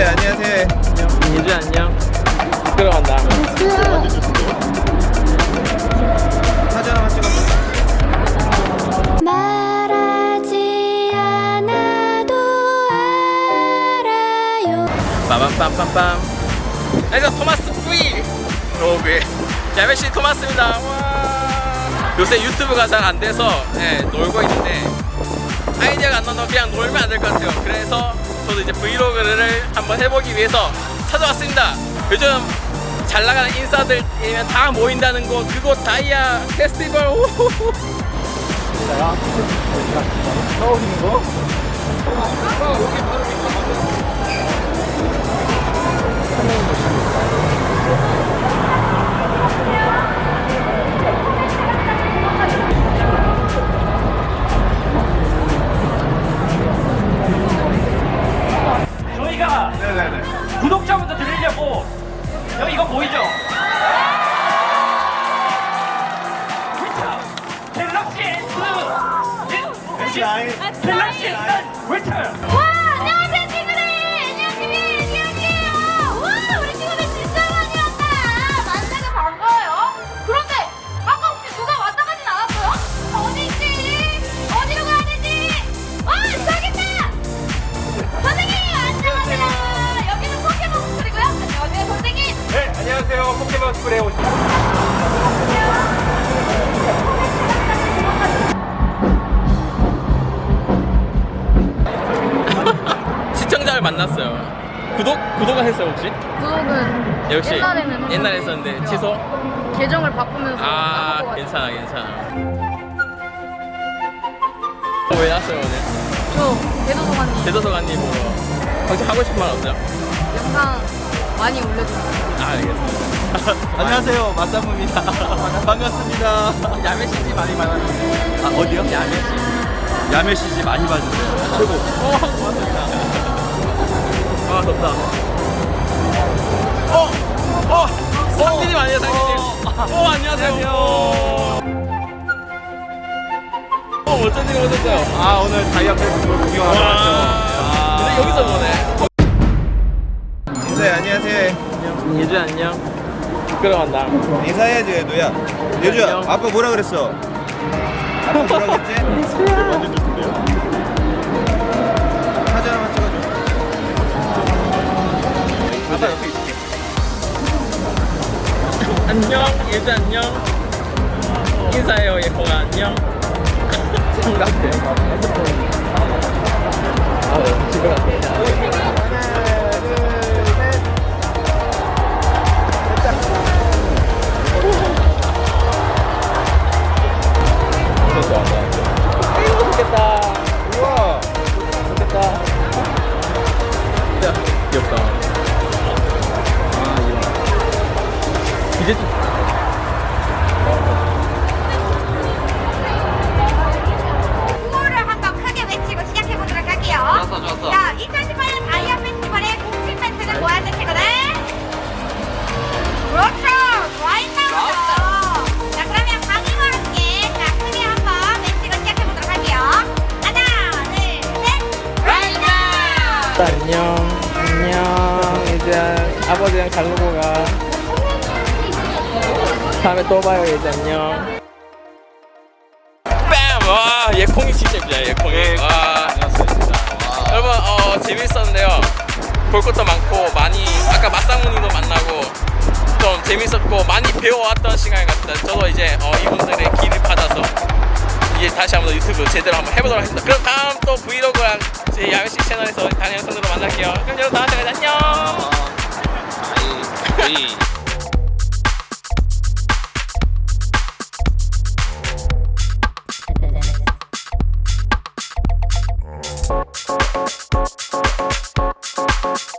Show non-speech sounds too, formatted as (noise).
인사해 안녕하세요 예주 안녕. 들어간다. 사진 하나만 찍어줘 말하지 않아도 알아요. 빠밤빰빰빰. 안녕하세요 토마스 V 로그 야매씨 토마스입니다. 와. 요새 유튜브가 잘 안 돼서 예, 놀고 있는데 아이디어가 안 나서 그냥 놀면 안 될 것 같아요. 그래서 저도 이제 브이로그를 한번 해보기 위해서 찾아왔습니다. 요즘 잘 나가는 인싸들이면 다 모인다는 곳 그곳 다이아 페스티벌 우후후. 저 구독자분들 드리려고 여기 이거 보이죠? 갤럭시 S 갤럭시 S 위쳐 와, 안녕하 만났어요. 구독 구독을 했어요 혹시? 구독은 역시 옛날에는 옛날에 했었는데 취소? 계정을 바꾸면서 아. 괜찮아 괜찮아. 어, 왜 왔어요 오늘? 저 대도서관님 대도서관님 보러. 혹시 하고 싶은 말 없어요? 영상 많이 올려주세요. 아 알겠습니다. (laughs) 안녕하세요 마사무입니다 (laughs) 반갑습니다 야매씨지 많이 많았는데. 아 어디요? 야매씨. 야매 시지 많이 봐주세요 최고 어 고맙습니다. 아 좋다. 어! 어! 상진님 아니에요 상진님. 어 안녕하세요. 어 어쩐 일이 오셨어요? 아 오늘 다이아 페스티벌 구경하러 왔죠 와. 근데 여기서 보네. 인사해 안녕하세요 예주 안녕. 끌어간다. 인사해야지 예두야 예주야 안녕. 아빠 뭐라 그랬어? 아빠 뭐라 그랬지? 완전 좋던데요? 안녕 예주 안녕. 인사해요 예콩아 안녕. 생각해. 아 집에 갔다. 이제 좀. 구호를 한번 크게 외치고 시작해 보도록 할게요. 좋았어, 좋았어. 자, 2018년 다이아 페스티벌의 공식 멘트는 뭐였는 친구들? 그렇죠! 와인나무죠! 자, 그러면 함께 자, 크게 한번 외치고 시작해 보도록 할게요. 하나, 둘, 셋! 와인나무! 안녕. 안녕. 이제 아버지랑 잘 놀고 가. 다음에 또 봐요, 이제 안녕. 뺨! 와, 예콩이 진짜 예쁘다, 예콩이. 와. 여러분, 어, 재밌었는데요. 볼 것도 많고, 많이, 아까 맞상무님도 만나고, 좀 재밌었고, 많이 배워왔던 시간 같습니다. 저도 이제, 어, 이분들의 길을 받아서, 이제 다시 한번 유튜브 제대로 한번 해보도록 하겠습니다. 그럼 다음 또 브이로그랑 제 야매씨 채널에서 다른 영상으로 만날게요. 그럼 여러분 다음 시간에 안녕! 아이